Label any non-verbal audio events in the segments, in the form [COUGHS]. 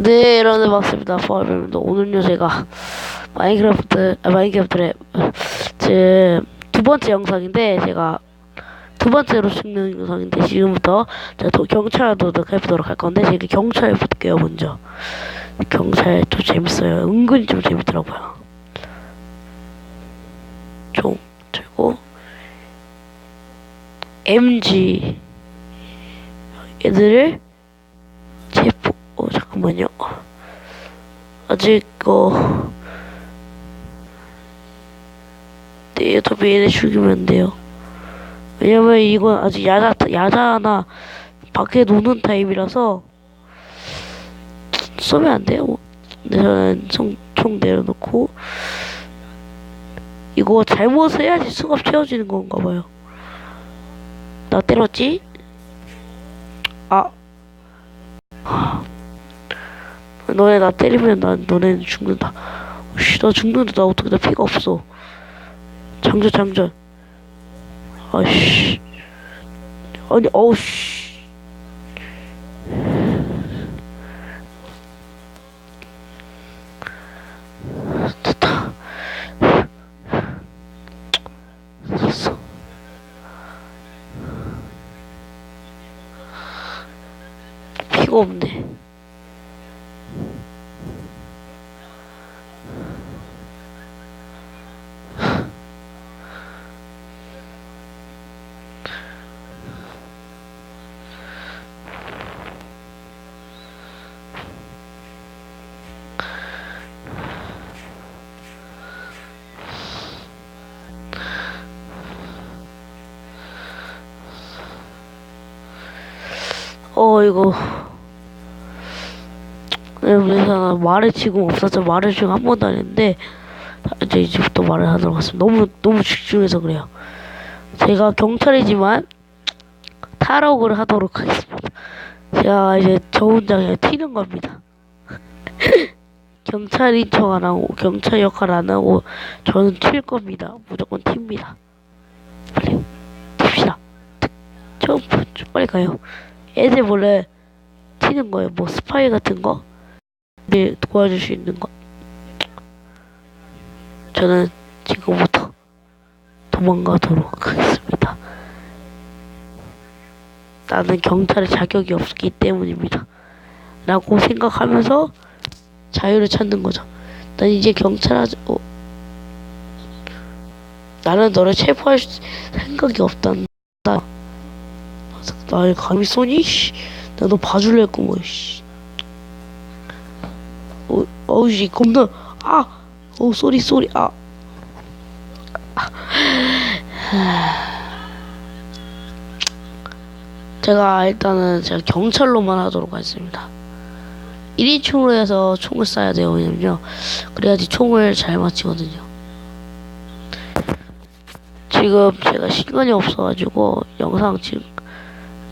네, 여러분들 반갑습니다. 포함입니다. 오늘요 제가 마인크래프트, 아, 마인크래프트의 제두 번째 영상인데 제가 두 번째로 찍는 영상인데 지금부터 제가 도, 경찰 도둑해보도록 할 건데 제가 경찰 볼게요 먼저. 경찰 좀 재밌어요. 은근히 좀 재밌더라고요. 총 들고 MG 얘들을 잠깐만요. 아직 어 네, 어차피 얘네 죽이면 안 돼요. 왜냐면 이건 아직 야자 야자나 밖에 노는 타입이라서 쏘면 안 돼요. 근데 저는 총, 총 내려놓고 이거 잘못 해야지 수갑 채워지는 건가 봐요. 나 때렸지? 아 너네 나 때리면 난 너네는 죽는다. 씨, 나 죽는데 나 어떻게 나 피가 없어. 장전 장전. 아씨. 아니 어우 씨. 됐다. 됐어. 피가 없네. 어 이거 네, 그래서 말을 지금 없어서 말을 지금 한 번도 안 했는데 이제 이제부터 말을 하도록 하겠습니다. 너무 너무 집중해서 그래요. 제가 경찰이지만 탈옥을 하도록 하겠습니다. 제가 이제 저 혼자 그냥 튀는 겁니다. [LAUGHS] 경찰인 척 안 하고 경찰 역할 안 하고 저는 튈 겁니다. 무조건 튑니다. 빨리 튑시다. 점프 빨리 가요. 애들 몰래 튀는 거예요. 뭐 스파이 같은 거? 네, 도와줄 수 있는 거. 저는 지금부터 도망가도록 하겠습니다. 나는 경찰의 자격이 없기 때문입니다. 라고 생각하면서 자유를 찾는 거죠. 난 이제 경찰 하지, 어. 나는 너를 체포할 수- 생각이 없단 다. 날 감히 쏘니? 씨. 나너 봐줄래 했구먼, 씨. 어, 어우, 씨, 겁나, 아! 어, 쏘리, 쏘리, 아. 제가 일단은 제가 경찰로만 하도록 하겠습니다. 1인칭으로 해서 총을 쏴야 돼요. 왜냐면요. 그래야지 총을 잘 맞히거든요. 지금 제가 시간이 없어가지고 영상 지금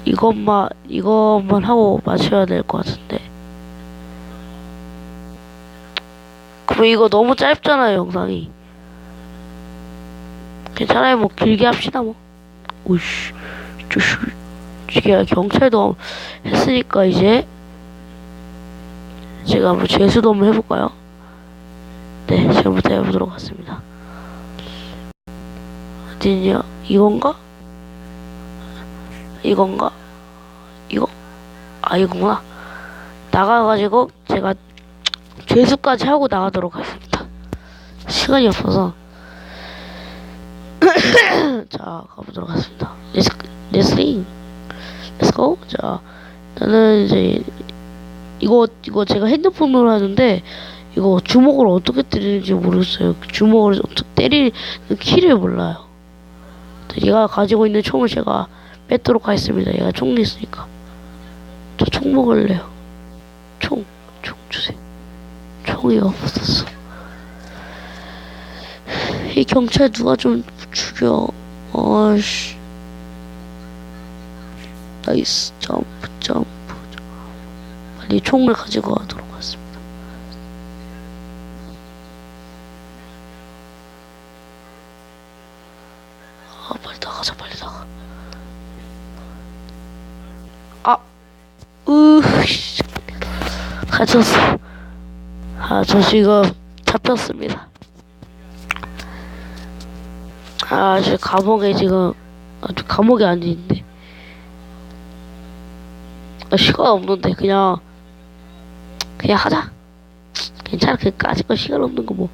이것만 이것만 하고 마쳐야 될 것 같은데. 그럼 이거 너무 짧잖아요 영상이. 괜찮아요 뭐 길게 합시다 뭐. 오이씨, 저씨, 제가 경찰도 했으니까 이제 제가 뭐 재수도 한번 해볼까요? 네, 지금부터 해보도록 하겠습니다. 어디냐? 이건가? 이건가? 이거? 아 이거구나. 나가가지고 제가 죄수까지 하고 나가도록 하겠습니다. 시간이 없어서. [COUGHS] 자 가보도록 하겠습니다. 레슬링, 렛츠고. 자 나는 이제 이거 이거 제가 핸드폰으로 하는데 이거 주먹을 어떻게 때리는지 모르겠어요. 주먹을 어떻게 때리는 키를 몰라요. 얘가 가지고 있는 총을 제가 뺏도록 하겠습니다. 얘가 총이 있으니까. 저 총 먹을래요. 총, 총 주세요. 총이 없었어. 이 경찰 누가 좀 죽여. 어씨. 나이스. 점프, 점프. 빨리 총을 가지고 가도록 하겠습니다. 아, 빨리 나가자, 빨리 나가. 아, 으, 씨. 갇혔어. 아, 저 지금 잡혔습니다. 아, 저 감옥에 지금, 아, 저 감옥에 앉아있는데. 아, 시간 없는데, 그냥, 그냥 하자. 괜찮아, 그까짓 거 시간 없는 거 뭐.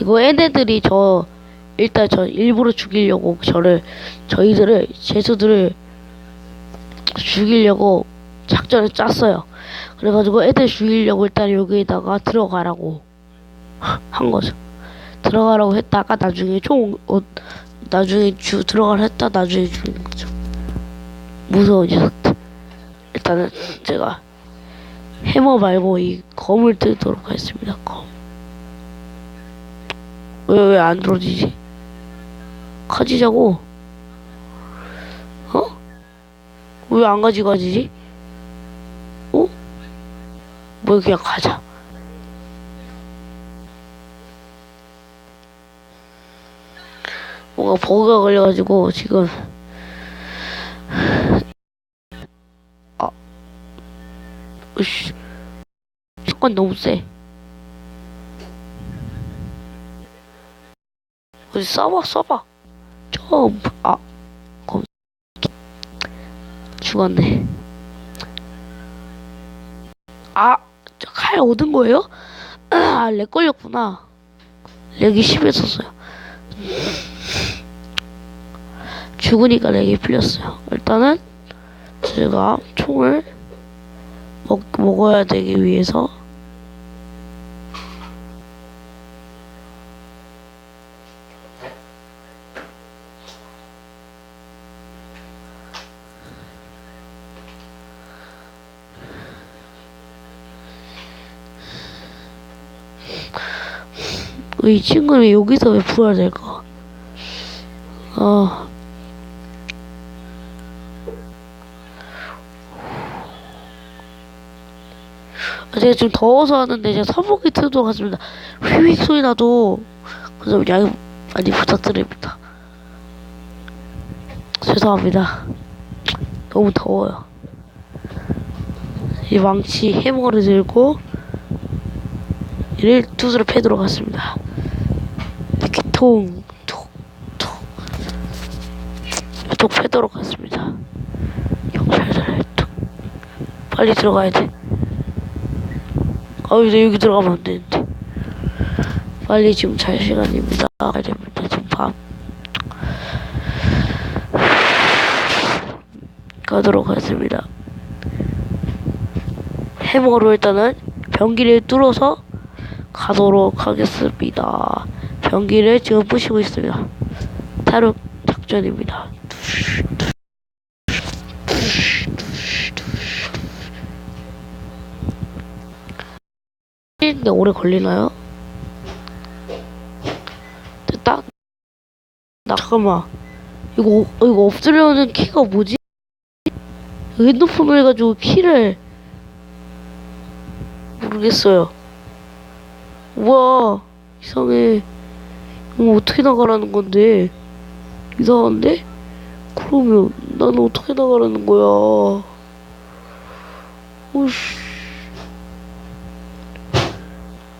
이거 얘네들이 저, 일단 저 일부러 죽이려고 저를, 저희들을, 제수들을 죽이려고 작전을 짰어요. 그래가지고 애들 죽이려고 일단 여기에다가 들어가라고 [LAUGHS] 한 거죠. 들어가라고 했다가 나중에 총 어, 나중에 주 들어가라 했다 나중에 죽이는 거죠. 무서운 녀석들. 일단은 제가 해머 말고 이 검을 들도록 하겠습니다. 검. 왜 왜 안 들어지지? 가지자고. 왜 안 가져가지지? 어? 뭐 그냥 가자. 뭔가 버그가 걸려가지고 지금 아 으씨 사건 너무 세. 어디 써봐 써봐 검 죽었네. 아, 저 칼 얻은 거예요? 아, 렉 걸렸구나. 렉이 심했었어요. 죽으니까 렉이 풀렸어요. 일단은 제가 총을 먹, 먹어야 되기 위해서 이 친구는 여기서 왜 풀어야 될까? 아. 아, 제가 지금 더워서 하는데 제가 선풍기 틀도록 하겠습니다. 휘휘 소리 나도 그래서 양 많이 부탁드립니다. 죄송합니다. 너무 더워요. 이 망치 해머를 들고 이를 두드려 패도록 하겠습니다. 통, 통, 통. 통 패도록 하겠습니다. 경찰들, 통. 빨리 들어가야 돼. 아유, 나 여기 들어가면 안 되는데. 빨리 지금 잘 시간입니다. 가야 됩니다. 지금 밤. 가도록 하겠습니다. 해머로 일단은 변기를 뚫어서 가도록 하겠습니다. 변기를 지금 부시고 있습니다. 타륙 작전입니다. 근데 오래 걸리나요? 됐다. 나 잠깐만. 이거 이거 없애려는 키가 뭐지? 핸드폰을 해가지고 키를 모르겠어요. 우와 이상해 이거 어떻게 나가라는 건데? 이상한데? 그러면 나는 어떻게 나가라는 거야? 오씨.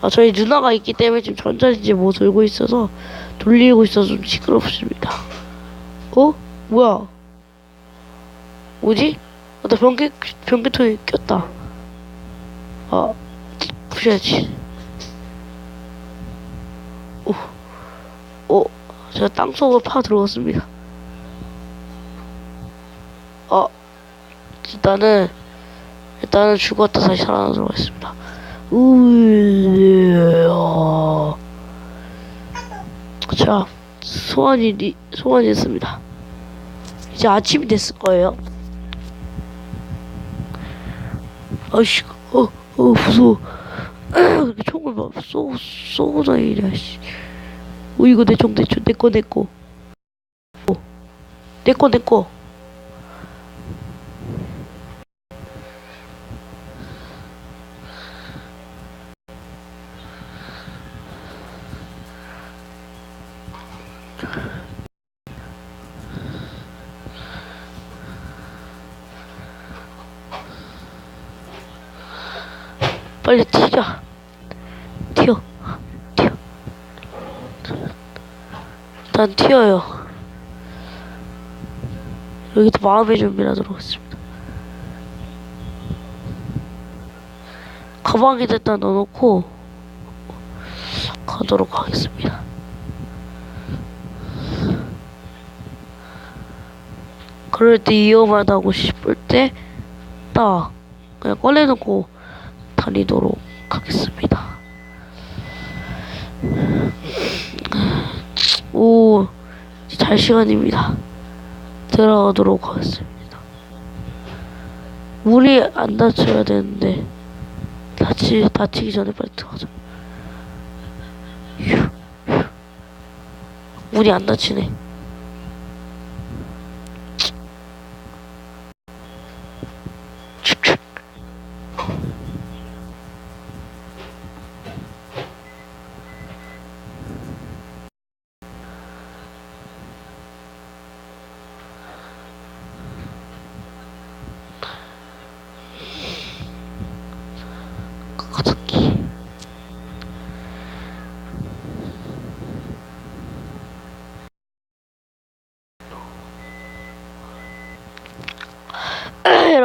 아 저희 누나가 있기 때문에 지금 전자레인지 뭐 들고 있어서 돌리고 있어서 좀 시끄럽습니다. 어? 뭐야? 뭐지? 아, 나 변기 변기통에 꼈다. 아 부셔야지 오, 어, 제가 땅속을 파 들어갔습니다. 어, 일단은, 일단은 죽었다 다시 살아나도록 하겠습니다. 우야. 자, 소환이, 리- 소환이 됐습니다. 이제 아침이 됐을 거예요. 아이씨, 어, 어, 무서워. [CLEARS THROAT] 총을 막 쏘, 쏘고 다니냐, 씨. 오 이거 내 종, 내 종, 내꺼, 내꺼. 내꺼, 내꺼. 빨리 튀자. 난 튀어요. 여기도 마음의 준비하도록 하겠습니다. 가방에 일단 넣어놓고 가도록 하겠습니다. 그럴 때 위험하다고 싶을 때 딱 그냥 꺼내놓고 다니도록 하겠습니다. 오, 잘 시간입니다. 들어가도록 하겠습니다. 물이 안 다쳐야 되는데, 다치, 다치기 전에 빨리 들어가자. 물이 안 다치네.